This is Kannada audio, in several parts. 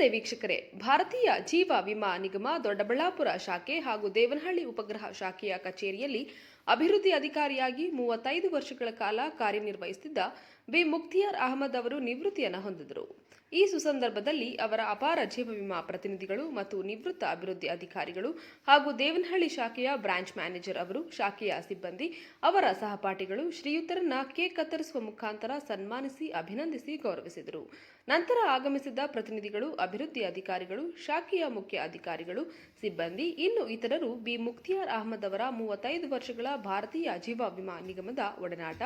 ನಮಸ್ತೆ ವೀಕ್ಷಕರೇ, ಭಾರತೀಯ ಜೀವ ವಿಮಾ ನಿಗಮ ದೊಡ್ಡಬಳ್ಳಾಪುರ ಶಾಖೆ ಹಾಗೂ ದೇವನಹಳ್ಳಿ ಉಪಗ್ರಹ ಶಾಖೆಯ ಕಚೇರಿಯಲ್ಲಿ ಅಭಿವೃದ್ಧಿ ಅಧಿಕಾರಿಯಾಗಿ ಮೂವತ್ತೈದು ವರ್ಷಗಳ ಕಾಲ ಕಾರ್ಯನಿರ್ವಹಿಸುತ್ತಿದ್ದ ಬಿ. ಮುಕ್ತಿಯಾರ್ ಅಹಮದ್ ಅವರು ನಿವೃತ್ತಿಯನ್ನು ಹೊಂದಿದರು ಈ ಸುಸಂದರ್ಭದಲ್ಲಿ ಅವರ ಅಪಾರ ಜೀವ ವಿಮಾ ಪ್ರತಿನಿಧಿಗಳು ಮತ್ತು ನಿವೃತ್ತ ಅಭಿವೃದ್ಧಿ ಅಧಿಕಾರಿಗಳು ಹಾಗೂ ದೇವನಹಳ್ಳಿ ಶಾಖೆಯ ಬ್ರಾಂಚ್ ಮ್ಯಾನೇಜರ್ ಅವರು, ಶಾಖೆಯ ಸಿಬ್ಬಂದಿ, ಅವರ ಸಹಪಾಠಿಗಳು ಶ್ರೀಯುತರನ್ನ ಕೇಕ್ ಕತ್ತರಿಸುವ ಮುಖಾಂತರ ಸನ್ಮಾನಿಸಿ, ಅಭಿನಂದಿಸಿ ಗೌರವಿಸಿದರು. ನಂತರ ಆಗಮಿಸಿದ ಪ್ರತಿನಿಧಿಗಳು, ಅಭಿವೃದ್ಧಿ ಅಧಿಕಾರಿಗಳು, ಶಾಖೆಯ ಮುಖ್ಯ ಅಧಿಕಾರಿಗಳು, ಸಿಬ್ಬಂದಿ, ಇನ್ನು ಇತರರು ಬಿ. ಮುಕ್ತಿಯಾರ್ ಅಹಮದ್ ಅವರ ಮೂವತ್ತೈದು ವರ್ಷಗಳ ಭಾರತೀಯ ಜೀವ ವಿಮಾ ನಿಗಮದ ಒಡನಾಟ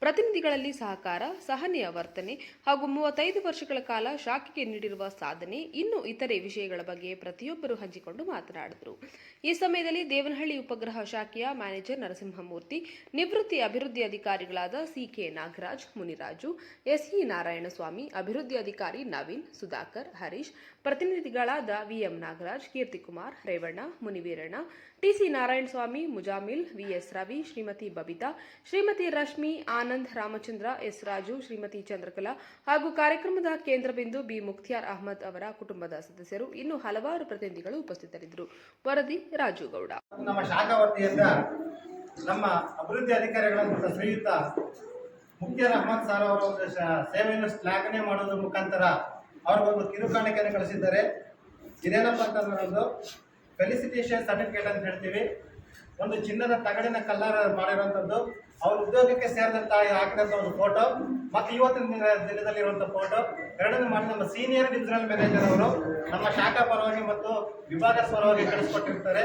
ಪ್ರತಿನಿಧಿಗಳಲ್ಲಿ ಸಹಕಾರ, ಸಹನೆಯ ವರ್ತನೆ ಹಾಗೂ ಮೂವತ್ತೈದು ವರ್ಷಗಳ ಕಾಲ ಶಾಖೆಗೆ ನೀಡಿರುವ ಸಾಧನೆ, ಇನ್ನು ಇತರೆ ವಿಷಯಗಳ ಬಗ್ಗೆ ಪ್ರತಿಯೊಬ್ಬರು ಹಂಚಿಕೊಂಡು ಮಾತನಾಡಿದರು. ಈ ಸಮಯದಲ್ಲಿ ದೇವನಹಳ್ಳಿ ಉಪಗ್ರಹ ಶಾಖೆಯ ಮ್ಯಾನೇಜರ್ ನರಸಿಂಹಮೂರ್ತಿ, ನಿವೃತ್ತಿ ಅಭಿವೃದ್ಧಿ ಅಧಿಕಾರಿಗಳಾದ ಸಿಕೆ ನಾಗರಾಜ್, ಮುನಿರಾಜು, ಎಸ್ಇ ನಾರಾಯಣಸ್ವಾಮಿ, ಅಭಿವೃದ್ಧಿ ಅಧಿಕಾರಿ Naveen, Sudhakar, Harish, ಪ್ರತಿನಿಧಿಗಳಾದ VM Nagaraj Keerthikumar Revanna, Muniveeranna, TC Narayanaswamy, Mujamil, VS Ravi, Shrimati Babita, Shrimati Rashmi, Anand Ramachandra S Raju, Shrimati Chandrakala ಹಾಗೂ ಕಾರ್ಯಕ್ರಮದ ಕೇಂದ್ರ ಬಿಂದು ಬಿ ಮುಖ್ತಿಯಾರ್ ಅಹಮದ್ ಅವರ ಕುಟುಂಬದ ಸದಸ್ಯರು ಇನ್ನು ಹಲವಾರು ಪ್ರತಿನಿಧಿಗಳು ಉಪಸ್ಥಿತರಿದ್ದರು. ವರದಿ ರಾಜು ಗೌಡ ನಮ್ಮ ಶಾಖಾ ವತಿಯಿಂದ ನಮ್ಮ ಅಭಿವೃದ್ಧಿ ಅಧಿಕಾರಿಗಳಾದಂಥ ಶ್ರೀಯುತ ಮುಖ್ಯರ ಅಹಮದ್ ಸಾರ್ ಅವರ ಒಂದು ಸೇವೆಯನ್ನು ಶ್ಲಾಘನೆ ಮಾಡೋದ್ರ ಮುಖಾಂತರ ಅವ್ರಿಗೊಂದು ಕಿರುಕಾಣಿಕೆಯನ್ನು ಕಳಿಸಿದ್ದಾರೆ. ಇದೇನಪ್ಪ ಅಂತಂದ್ರೆ ಒಂದು ಫೆಲಿಸಿಟೇಷನ್ ಸರ್ಟಿಫಿಕೇಟ್ ಅಂತ ಹೇಳ್ತೀವಿ. ಒಂದು ಚಿನ್ನದ ತಗಡಿನ ಕಲ್ಲರ್ ಮಾಡಿರುವಂಥದ್ದು. ಅವ್ರ ಉದ್ಯೋಗಕ್ಕೆ ಸೇರಿದಂತ ಹಾಕಿದಂಥ ಒಂದು ಫೋಟೋ ಮತ್ತು ಇವತ್ತಿನ ದಿನ- ದಿನದಲ್ಲಿರುವಂಥ ಫೋಟೋ ಎರಡನ್ನೂ ಮಾಡಿ ನಮ್ಮ ಸೀನಿಯರ್ ಡಿವಿಷನಲ್ ಮ್ಯಾನೇಜರ್ ಅವರು ನಮ್ಮ ಶಾಖಾ ಪರವಾಗಿ ಮತ್ತು ವಿಭಾಗ ಪರವಾಗಿ ಕಳಿಸ್ಕೊಟ್ಟಿರ್ತಾರೆ.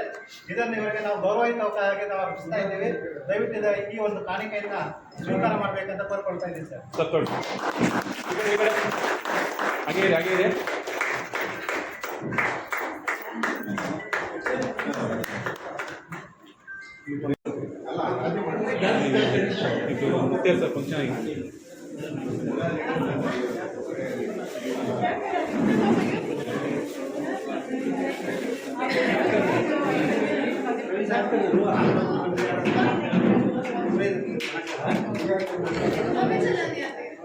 ಇದನ್ನು ಇವರಿಗೆ ನಾವು ಗೌರವಯುತವಾಗಿ ನಾವು ಅರ್ಪಿಸ್ತಾ ಇದ್ದೀವಿ. ದಯವಿಟ್ಟು ಈ ಒಂದು ಕಾಣಿಕೆಯನ್ನ ಸ್ವೀಕಾರ ಮಾಡಬೇಕಂತ ಕೋರ್ಕೊಳ್ತಾ ಇದ್ದೀವಿ ಸರ್. ಹಾಗೆ ಇರಿ ಇದು ಮುಕ್ತಿಯ ಸರ್ ಫಂಕ್ಷನ್ ಆಗಿ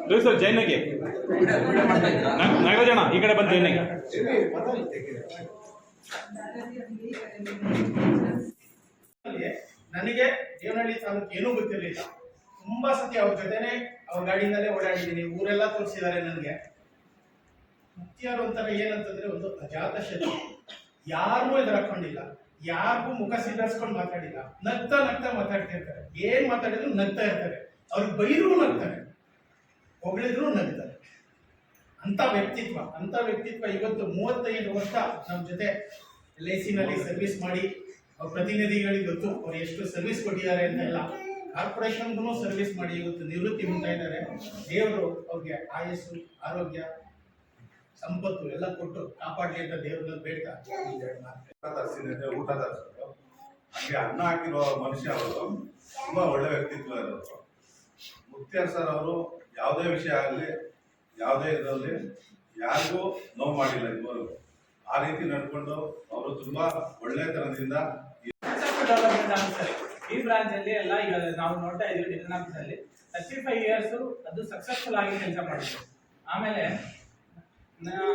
ರೀ ಸರ್ ಜೈನಾಗೆ ನಾಗರಾಜಣ್ಣ ಈ ಕಡೆ ಬಂದು ಜೈನಾಗೆ ನನಗೆ ದೇವನಹಳ್ಳಿ ತಾಲೂಕು ಏನೂ ಗೊತ್ತಿರಲಿಲ್ಲ. ತುಂಬಾ ಸತಿ ಅವ್ರ ಜೊತೆನೆ ಅವ್ರ ಗಾಡಿಯಿಂದಲೇ ಓಡಾಡಿದ್ದೀನಿ. ಊರೆಲ್ಲ ತೋರಿಸಿದ್ದಾರೆ ನನಗೆ. ಮುಖ್ಯರು ಅಂತಾರೆ ಏನಂತಂದ್ರೆ ಒಂದು ಅಜಾತ ಶತ್ರು. ಯಾರಿಗೂ ಎದುರಾಕೊಂಡಿಲ್ಲ ಯಾರಿಗೂ ಮುಖ ಸಿದ್ಧರಿಸ್ಕೊಂಡು ಮಾತಾಡಿಲ್ಲ. ನಗ್ತಾ ನಗ್ತಾ ಮಾತಾಡ್ತಿರ್ತಾರೆ ಏನ್ ಮಾತಾಡಿದ್ರು ನಗ್ತಾ ಇರ್ತಾರೆ. ಅವ್ರಿಗೆ ಬೈರು ನಗ್ತಾರೆ. ಹೊಗಳಿದ್ರು ನಗ್ತಾರೆ. ಅಂತ ವ್ಯಕ್ತಿತ್ವ. ಅಂತ ವ್ಯಕ್ತಿತ್ವ ಇವತ್ತು ಮೂವತ್ತೈದು ವರ್ಷ ನಮ್ಮ ಜೊತೆ ಎಲ್ ಐ ಸಿನಲ್ಲಿ ಸರ್ವಿಸ್ ಮಾಡಿ. ಅವ್ರ ಪ್ರತಿನಿಧಿಗಳಿಗೆ ಗೊತ್ತು. ಅವ್ರು ಎಷ್ಟು ಸರ್ವಿಸ್ ಕೊಟ್ಟಿದ್ದಾರೆ ಅಂತ ಎಲ್ಲ. ಕಾರ್ಪೊರೇಷನ್ಗೂ ಸರ್ವಿಸ್ ಮಾಡಿ ಇವತ್ತು ನಿವೃತ್ತಿ ಹೊಂದ್ತಾ ಇದ್ದಾರೆ. ದೇವರು ಅವ್ರಿಗೆ ಆಯಸ್ಸು ಆರೋಗ್ಯ ಸಂಪತ್ತು ಎಲ್ಲ ಕೊಟ್ಟು ಕಾಪಾಡಲಿ ಅಂತ ದೇವ್ರನ್ನ ಬೇಡ್ತಾ. ಊಟ ತರಿಸಿದ್ರೆ ಹಂಗೆ ಅನ್ನ ಹಾಕಿರೋ ಮನುಷ್ಯ ಅವರು ತುಂಬಾ ಒಳ್ಳೆ ವ್ಯಕ್ತಿತ್ವ ಇರೋರು. ಮುಕ್ತಿಯಾರ್ ಸರ್ ಅವರು ಯಾವುದೇ ವಿಷಯ ಆಗಲಿ ಯಾವುದೇ ಇದರಲ್ಲಿ ಯಾರಿಗೂ ನೋವು ಮಾಡಿಲ್ಲ ಇವರು ಆ ರೀತಿ ನಡ್ಕೊಂಡು ಅವರು ತುಂಬಾ ಒಳ್ಳೆತನದಿಂದ ಈ ಬ್ರಾಂಚ್ ಅಲ್ಲಿ ಎಲ್ಲ ಈಗ ನಾವು ನೋಡ್ತಾ ಇದೀವಿ ಎಕನಾಮಿಕ್ಸ್ ಅಲ್ಲಿ. ತರ್ಟಿ ಫೈವ್ ಇಯರ್ಸ್ ಅದು ಸಕ್ಸಸ್ಫುಲ್ ಆಗಿ ಕೆಲಸ ಮಾಡಿದ್ರು. ಆಮೇಲೆ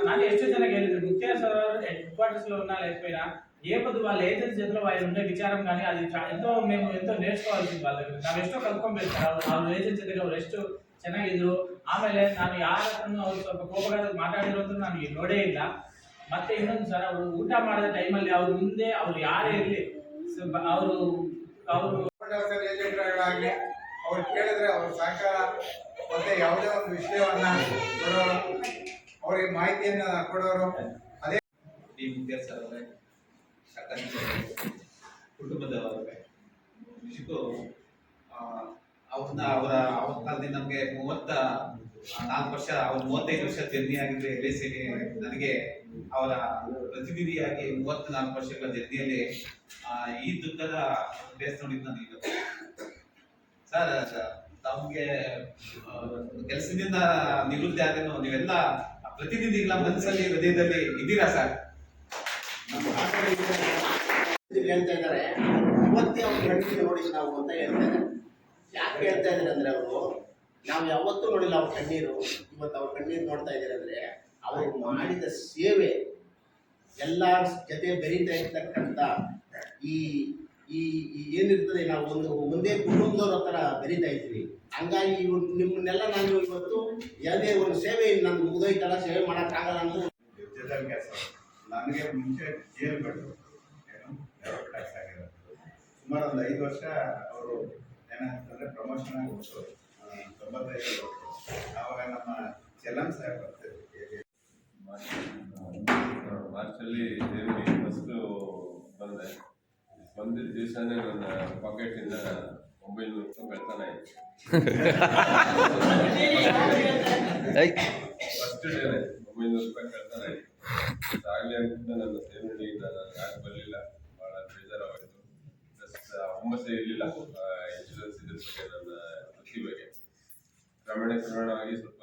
ನಾನು ಎಷ್ಟು ಜನಕ್ಕೆ ಹೇಳಿದ್ರು ಮುತ್ಯ ಸರ್ ಹೆಡ್ ಕ್ವಾರ್ಟರ್ಸ್ లో ఉన్న లేకపోయినా ఏ ಏಜೆನ್ಸಿ వాళ్ళ ఏజెన్స్ చేతిలో వాళ్ళు ఉండే విచారం కానీ అది ఎంతో మేము ఎంతో నేర్చుకోవాల్సింది వాళ్ళ దగ్గర ನಾವು ಎಷ್ಟೋ ಕಲ್ತ್ಕೊಂಡ್ಬಿರ್ತಾರೆ ಅವ್ರ ಏಜೆನ್ಸ್ ಜೊತೆಗೆ ಅವ್ರು ಎಷ್ಟು ಚೆನ್ನಾಗಿದ್ರು. ಆಮೇಲೆ ನಾನು ಯಾರ ಹತ್ರನೂ ಅವ್ರು ಸ್ವಲ್ಪ ಕೋಪಗಾದ ಮಾತಾಡಿರೋದು ನನಗೆ ನೋಡೇ ಇಲ್ಲ. ಮತ್ತೆ ಇನ್ನೊಂದು ಸರ್ ಅವರು ಊಟ ಮಾಡಿದ ಟೈಮಲ್ಲಿ ಅವ್ರ ಮುಂದೆ ಅವರು ಯಾರೇ ಇರಲಿ ಅವರು ಏಜೆಂಟ್ಗಳಾಗಲಿ ಅವ್ರು ಕೇಳಿದ್ರೆ ಅವ್ರ ಸಹಕಾರ ಮತ್ತೆ ಯಾವುದೇ ಒಂದು ವಿಷಯವನ್ನ ಕೊಡೋರು ಅವರಿಗೆ ಮಾಹಿತಿಯನ್ನ ಕೊಡೋರು ಅದೇ ಈ ಮುಖ್ಯರ್ ಸರ್ ಅವರೇ ಶಾಖಾಧಿಕಾರಿ ಕುಟುಂಬದವರೇ. ನಿಜಕ್ಕೂ ಅವ್ರನ್ನ ಅವರ ಕಾಲದಿಂದ ನಮಗೆ ಮೂವತ್ತ ನಾಲ್ಕು ವರ್ಷ, ಅವ್ರು ಮೂವತ್ತೈದು ವರ್ಷ ಜರ್ನಿ ಆಗಿದ್ರೆ ಎಲ್ ಎಸ್ ನನಗೆ ಅವರ ಪ್ರತಿನಿಧಿಯಾಗಿ ಮೂವತ್ತ್ನಾಲ್ಕು ವರ್ಷಗಳ ಜರ್ನಿಯಲ್ಲಿ ಈ ದುಃಖದ ಬೇಸ್ ನೋಡಿದ್ದು ನಾನು ಇವತ್ತು ಸರ್ ತಮಗೆ ಕೆಲಸದಿಂದ ನಿವೃತ್ತಿ ಆದ್ರೂ ನೀವೆಲ್ಲ ಪ್ರತಿನಿಧಿಗಳ ಮನಸ್ಸಲ್ಲಿ, ಹೃದಯದಲ್ಲಿ ಇದ್ದೀರಾ ಸರ್? ಹೇಳ್ತಾ ಇದ್ದಾರೆ. ಇವತ್ತೇ ಅವ್ರು ನೋಡಿ ನಾವು ಅಂತ ಹೇಳ್ತಾ ಇದ್ದಾರೆ. ಯಾಕೆ ಹೇಳ್ತಾ ಇದ್ದಾರೆ ಅಂದ್ರೆ ಅವರು ನಾವು ಯಾವತ್ತೂ ನೋಡಿಲ್ಲ ಅವ್ರ ಕಣ್ಣೀರು. ಇವತ್ತು ಅವ್ರ ಕಣ್ಣೀರು ನೋಡ್ತಾ ಇದ್ದೀರಂದ್ರೆ ಅಂದ್ರೆ ಅವರು ಮಾಡಿದ ಸೇವೆ ಎಲ್ಲ ಜೊತೆ ಬೆರೀತಾ ಇರ್ತಕ್ಕಂಥ ಈ ಈ ಏನಿರ್ತದೆ ನಾವು ಒಂದು, ಒಂದೇ ಕುಟುಂಬದವ್ರ ಹತ್ರ ಬೆರೀತಾ ಇದ್ವಿ. ಹಂಗಾಗಿ ಇವ್ ನಿಮ್ಮನ್ನೆಲ್ಲ ನಾನು ಇವತ್ತು ಯಾವುದೇ ಒಂದು ಸೇವೆ ನಾನು ಮುಗಿದೋಯ್ತಲ್ಲ ಸೇವೆ ಮಾಡೋಕ್ಕಾಗಲ್ಲ ಕೆಲಸ ನನಗೆ ಮುಂಚೆ ಜೈಲು ಕಟ್ಟರು ಏನು ಆಗಿರೋದು? ಸುಮಾರು ಒಂದು ಐದು ವರ್ಷ ಅವರು ಏನಾಗ್ತಂದ್ರೆ ಪ್ರಮೋಷನ್ ಆಗಿ ತೊಂಬತ್ತೈದು ಆವಾಗ ನಮ್ಮ ಚೆಲ್ಲನ್ ಸಾಹೇಬ್ ಮಾರ್ಚಲ್ಲಿ ದೇವರಿಗೆ ಫಸ್ಟು ಬಂದೆ. ಬಂದಿದ್ದ ದಿವಸನೇ ನನ್ನ ಪಾಕೆಟಿಂದ ಒಂಬೈನೂರು ರೂಪಾಯಿ ಬೆಳ್ತಾನೆ ಫಸ್ಟ್ ಡೇನೆ ಒಂಬೈನೂರು ರೂಪಾಯಿ ಕಳ್ತಾನೆ ಆಗಲಿ ಅಂತ ನನ್ನ ಸೇವಡಿ ನಾನು ಯಾಕೆ ಬರಲಿಲ್ಲ. ಭಾಳ ಬೇಜಾರಾಗಿತ್ತು ಪ್ಲಸ್ ಹುಮ್ಮಸ್ಸೇ ಇರಲಿಲ್ಲ. ಇನ್ಶೂರೆನ್ಸ್ ಇದ್ರ ಬಗ್ಗೆ ನನ್ನ ವೃತ್ತಿ ಬಗ್ಗೆ ಆಗಿ ಸ್ವಲ್ಪ